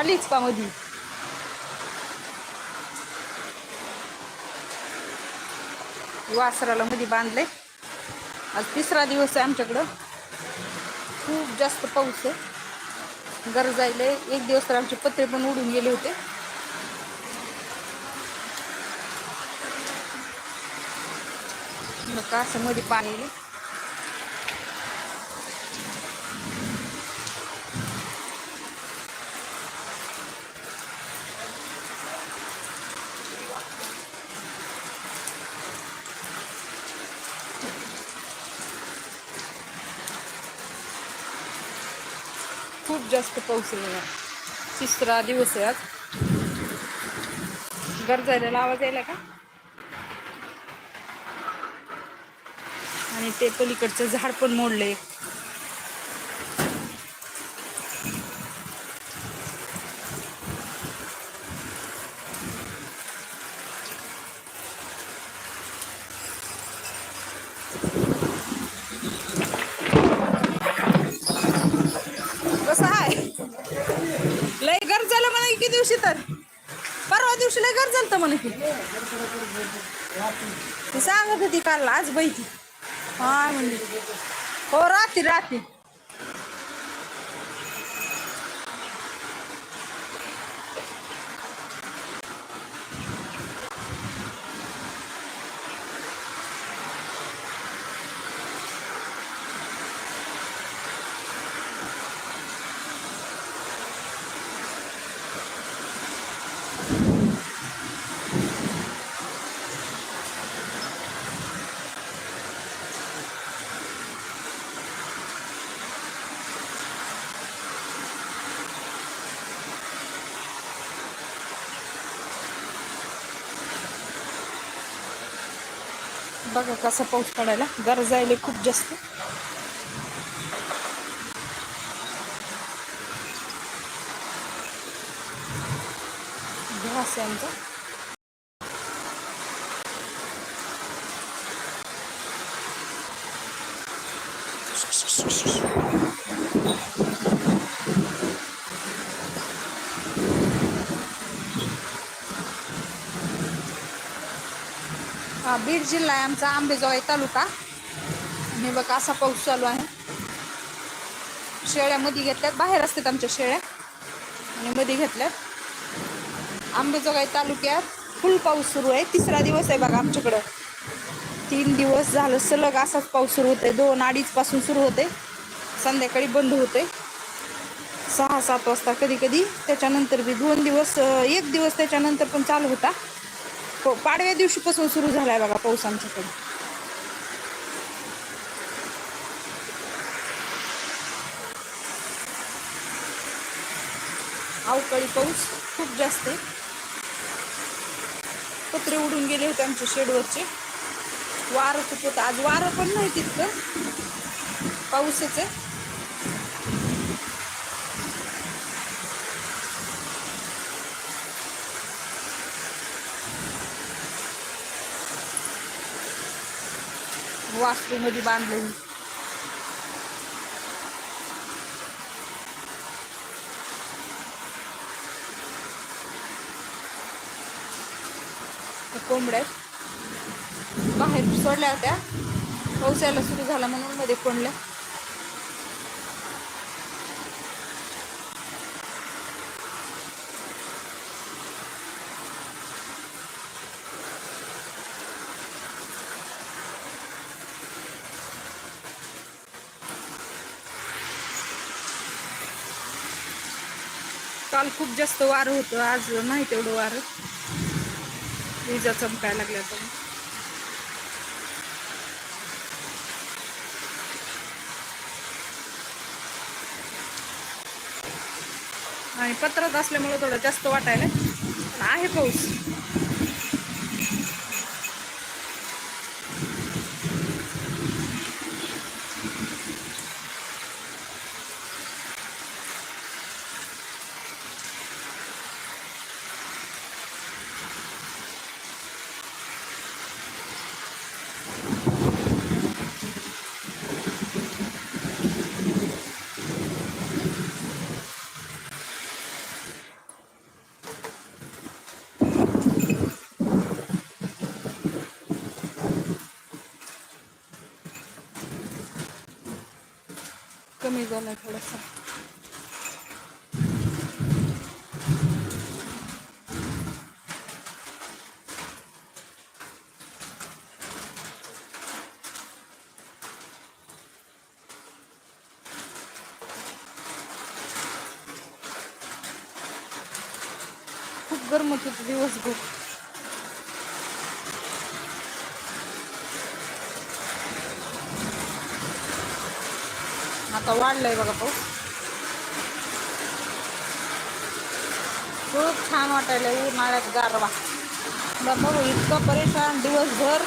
आलीच का मधी. वासराला मध्ये बांधले आज तिसरा दिवस आहे आमच्याकडं. खूप जास्त पाऊस आहे. गरजायले एक दिवस तर आमचे पत्रे पण उडून गेले होते. मग का असं मध्ये पाणी खूप जास्त पाऊस आहे तिसरा दिवस आहे आज. गरजायला आवाज यायला का? आणि ते पलीकडचं झाड पण मोडले आहे लय गरजाला म्हणा किती दिवशी तर. परवा दिवशी लय गरज तर म्हणे ती. सांगत होती काल आज बैठी हा म्हणजे हो रात्री रात्री बघा कसा पाऊस पडायला. गरजायले खूप जास्त. घास आमचं. बीड जिल्हा आहे आमचा आंबेजोगाई तालुका. आणि बघा असा पाऊस चालू आहे. शेळ्यामध्ये घेतल्यात बाहेर असतात आमच्या शेळ्या. आणि मध्ये घेतल्यात. आंबेजोगाई तालुक्यात फुल पाऊस सुरू आहे. तिसरा दिवस आहे बघा आमच्याकडं. तीन दिवस झालं सलग असाच पाऊस सुरू होते दोन अडीच पासून सुरू होते संध्याकाळी बंद होते सहा सात वाजता कधी कधी त्याच्यानंतर बी दोन दिवस एक दिवस त्याच्यानंतर पण चालू होता. हो पाडव्या दिवशीपासून सुरू झालाय बघा पाऊस आमच्याकडे. अवकाळी पाऊस खूप जास्त आहे. पत्रे उडून गेले होते आमच्या शेडवरचे. वारं खूप होतं. आज वारं पण नाही तितकं. पाऊसच आहे. वास्तूमध्ये बांधले. कोंबड्या बाहेर सोडल्या होत्या. पाऊस यायला सुरू झाला म्हणून मध्ये कोंडल्या काल खूप जास्त वारं होतं आज नाही तेवढं वारं. विजा चमकायला लागल्या तर आणि पत्रात असल्यामुळे थोडं जास्त वाटायला आहे पाऊस. झाला थोडासा. खूप गरमत होतं दिवसभर. आता वाढलाय बघा पाऊस. खूप छान वाटायला उन्हाळ्यात गारवा. बघ बघू इतकं परेशान दिवसभर.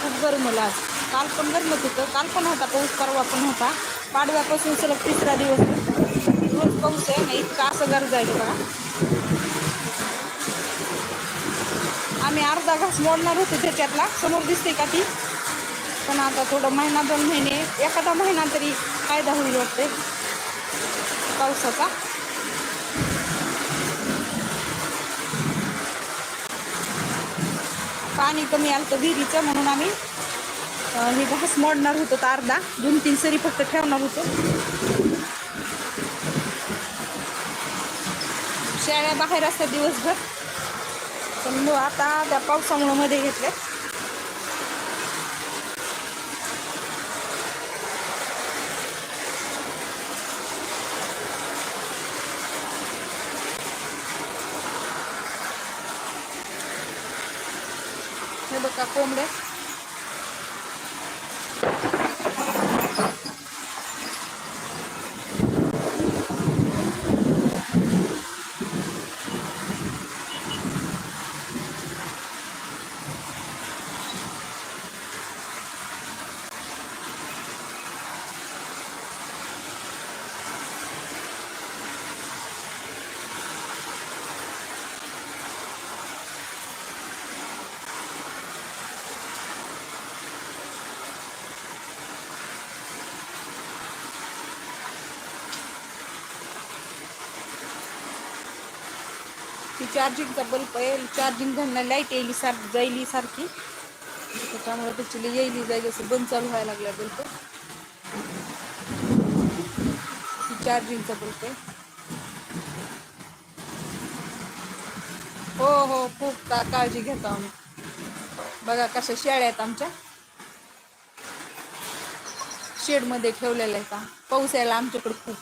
खूप गरम आज. काल पण गरम होतं काल पण होता पाऊस परवा पण होता. पाडव्यापासून सलग तिसरा दिवस. रोज पाऊस आहे ना इतका असं गरज आहे बघा. आम्ही अर्धा घास मोडणार होतो त्याच्यातला. समोर दिसते का ती? पण आता थोडं महिना दोन महिने एखादा महिना तरी फायदा होईल वाटते. पावसाचा. पाणी कमी आलं तर विहिरीचं म्हणून आम्ही हे घास मोडणार होतो तर अर्धा. दोन तीन सरी फक्त ठेवणार होतो. शेळ्या बाहेर असतात दिवसभर. पण मग आता त्या पावसामुळं मध्ये घेतल्या हे बघा चार्जिंगचा बल्ब आहे. चार्जिंग घालणं लाइट येईल सार जायली सारखी. त्याच्यामुळे त्याची येईली जाईल असं बंद चालू व्हायला लागला बल्ब चार्जिंगचा बल्ब आहे. हो हो खूप का काळजी घेतो आम्ही. बघा कशा शेळ्या आहेत आमच्या. शेडमध्ये ठेवलेल्या आहेत. पाऊस यायला आमच्याकडे खूप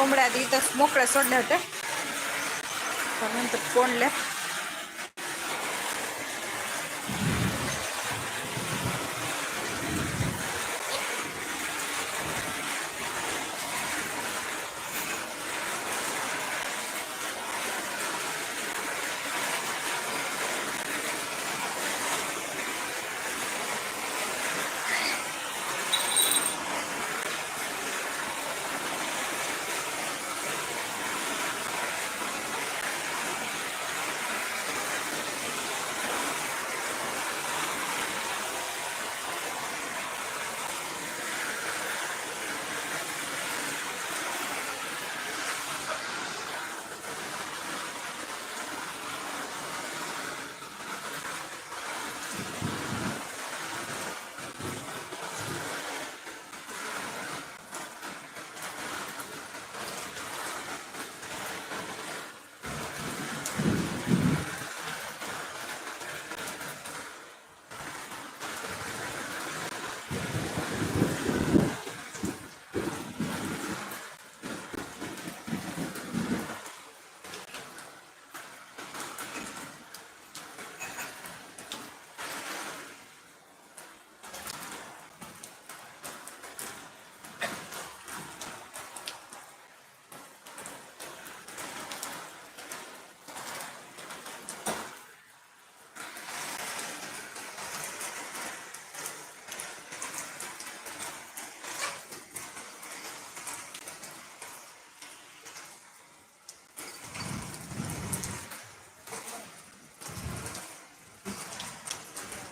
कोंबड्या आधी इथं मोकळ्या सोडल्या होत्या त्यानंतर कोंडल्या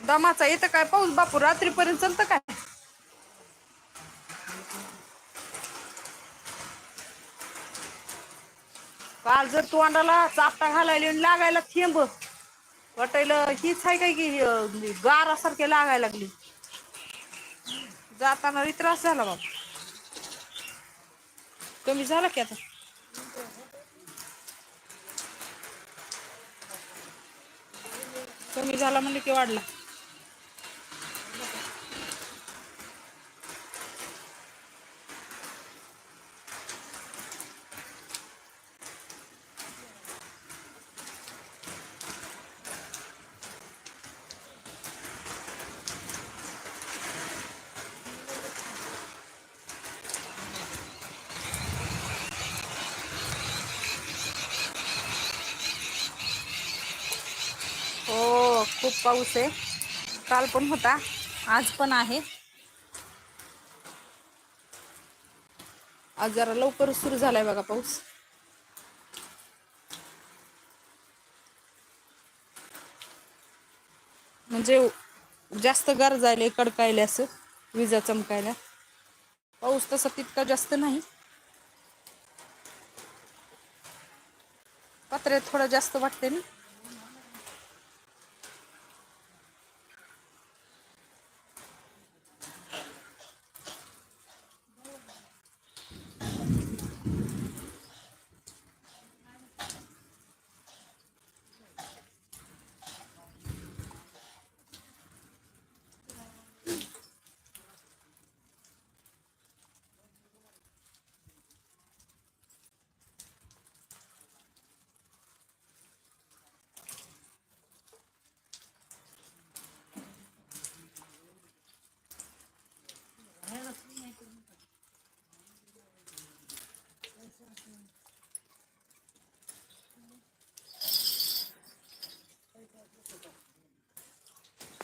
दमाचा येतं काय? पाऊस बापू रात्रीपर्यंत चालतं काय? काल जर तोंडाला चापटा घालायला आणि लागायला थेंब वाटायला हीच आहे काय की गारासारखे लागायला लागली. जाताना त्रास झाला बाबा. कमी झाला की आता? कमी झाला म्हणजे की वाढला हो खूप पाऊस आहे. काल पण होता आज पण आहे. आज जरा लवकर सुरू झालाय बघा पाऊस. म्हणजे जास्त गरजायले कडकायले असं विजा चमकायला. पाऊस तसा तितका जास्त नाही. पत्र्यात थोडं जास्त वाटते ना?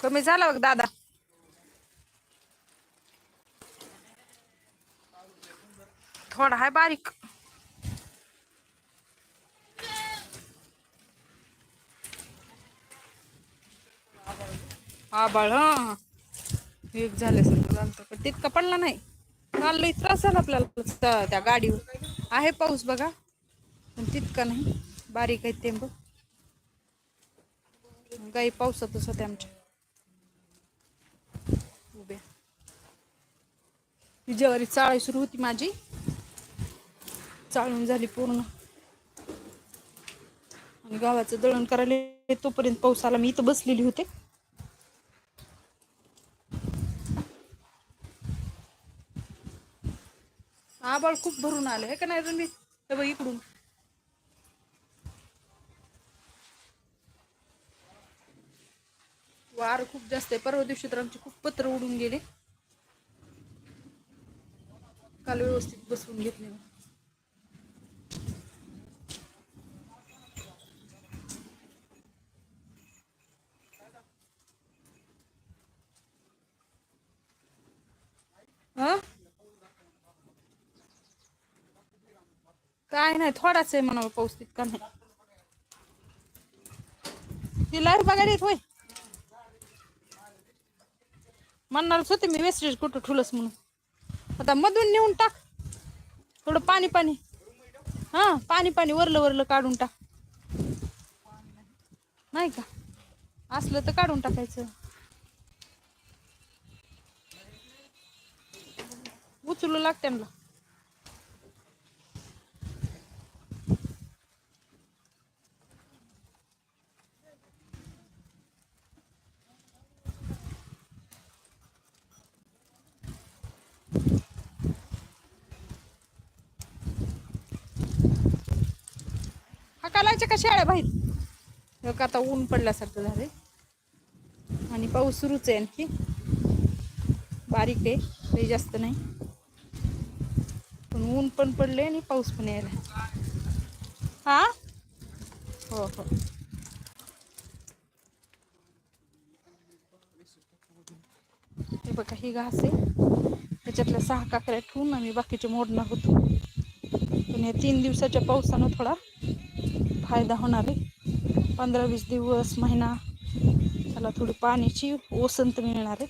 कमी झाला बघ दादा. थोडा आहे बारीक. आबाळ हा. एक झाल्यासारखं झालं पण तितका पडला नाही. काल लई त्रास झाला आपल्याला त्या गाडीवर. आहे पाऊस बघा पण तितका नाही. बारीक आहे तेंब गाई पावसातच होत्या आमच्या. ही ज्वारी चाळी सुरू होती माझी. चाळून झाली पूर्ण. आणि गावाचं दळण करायला तोपर्यंत पाऊस आला मी इथं बसलेली होते. आबाळ खूप भरून आलं हे का नाही रमी हे बघ इकडून. वार खूप जास्त आहे. परवा दिवशी तर आमचे खूप पत्र उडून गेले. काल व्यवस्थित बसवून घेतले काय नाही थोडाच आहे म्हणावं पाऊस तितका नाही. ती लाइट बघायला येत होय. म्हणणारच होते मी वेस्टेज कुठं ठुलस म्हणून. आता मधून नेऊन टाक. थोडं पाणी पाणी. हा पाणी पाणी. वरलं वरलं काढून टाक. नाही का? असलं तर काढून टाकायचं. उचलू लागते मला हकालायच्या शाळा बाहेर? बघ आता ऊन पडल्यासारखं झाले आणि पाऊस सुरूच आहे आणखी. बारीक आहे काही जास्त नाही. पण ऊन पण पडले आणि पाऊस पण यायला. हा? हो हो. हे बघा ही घास आहे. त्याच्यातल्या सहा काकऱ्या ठेवून आम्ही बाकीचे मोडणार होतो. पण या तीन दिवसाच्या पावसानं थोडा फायदा होणार आहे. पंधरा वीस दिवस महिना त्याला थोडी पाण्याची ओसंत मिळणार आहे.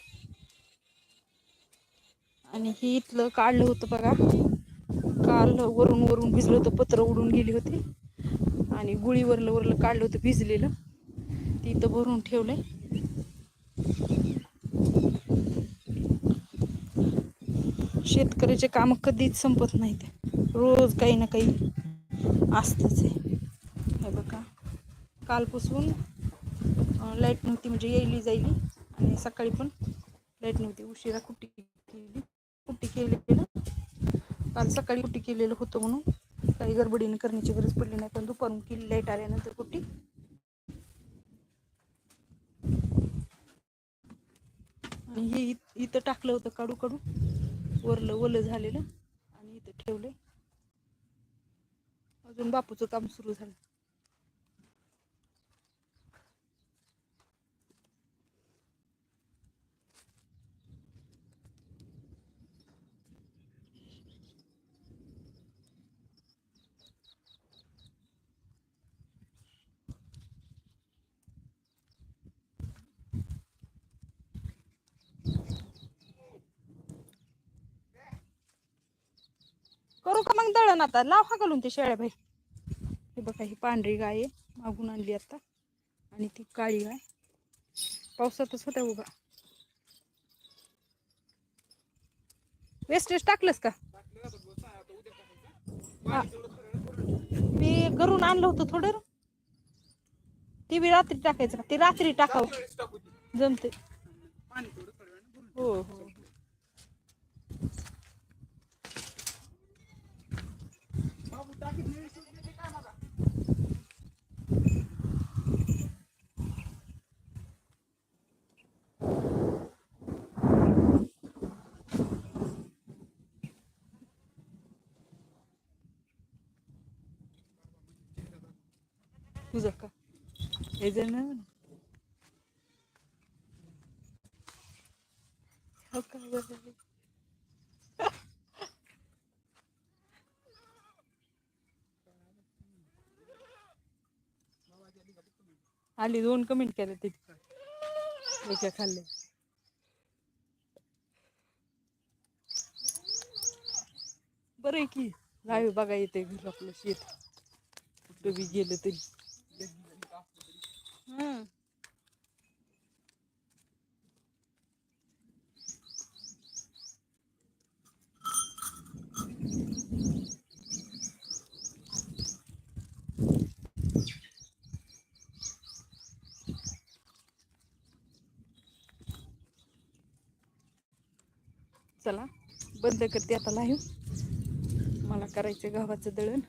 आणि हे इथलं काढलं होतं बघा. काल वरून वरून भिजलं होतं पत्र उडून गेली होती. आणि गुळीवरलं वरलं काढलं होतं भिजलेलं. ती इथं भरून ठेवलंय. शेतकऱ्याचे काम कधीच संपत नाहीत. रोज काही ना काही असतंच आहे. कालपासून लाइट नव्हती म्हणजे येईली जाईली. आणि सकाळी पण लाइट नव्हती. उशिरा कुट्टी केली. कुट्टी केलेलं. काल सकाळी कुट्टी केलेलं होतं म्हणून काही गडबडीने करण्याची गरज पडली नाही. पण दुपारून केली लाइट आल्यानंतर कुट्टी. आणि हे इथं टाकलं होतं काढू काढू. वरलं ओलं झालेलं. आणि इथं ठेवलं अजून बापूचं काम सुरू झालं. का आता. लाव हा घालून ते शेळ्या बाई. हे बघा ही पांढरी गाय आहे. मागून आणली आता. आणि ती काळी गाय. पावसातच होत्या उभा वेस्टेज टाकलंस का? हा. मी घरून आणलं होतं थोडं. ती बी रात्री टाकायचं ते रात्री टाकावं. जमते हो हो. तुझं का हे जण हो आली दोन कमेंट केले तिथं. एका खाल्ले? बरं आहे की. नाही बघा येते घर आपलं शेत. कुठं बी गेलं तरी. हम्म. चला बंद करते आता लाईव्ह मला करायचं गव्हाचं दळण.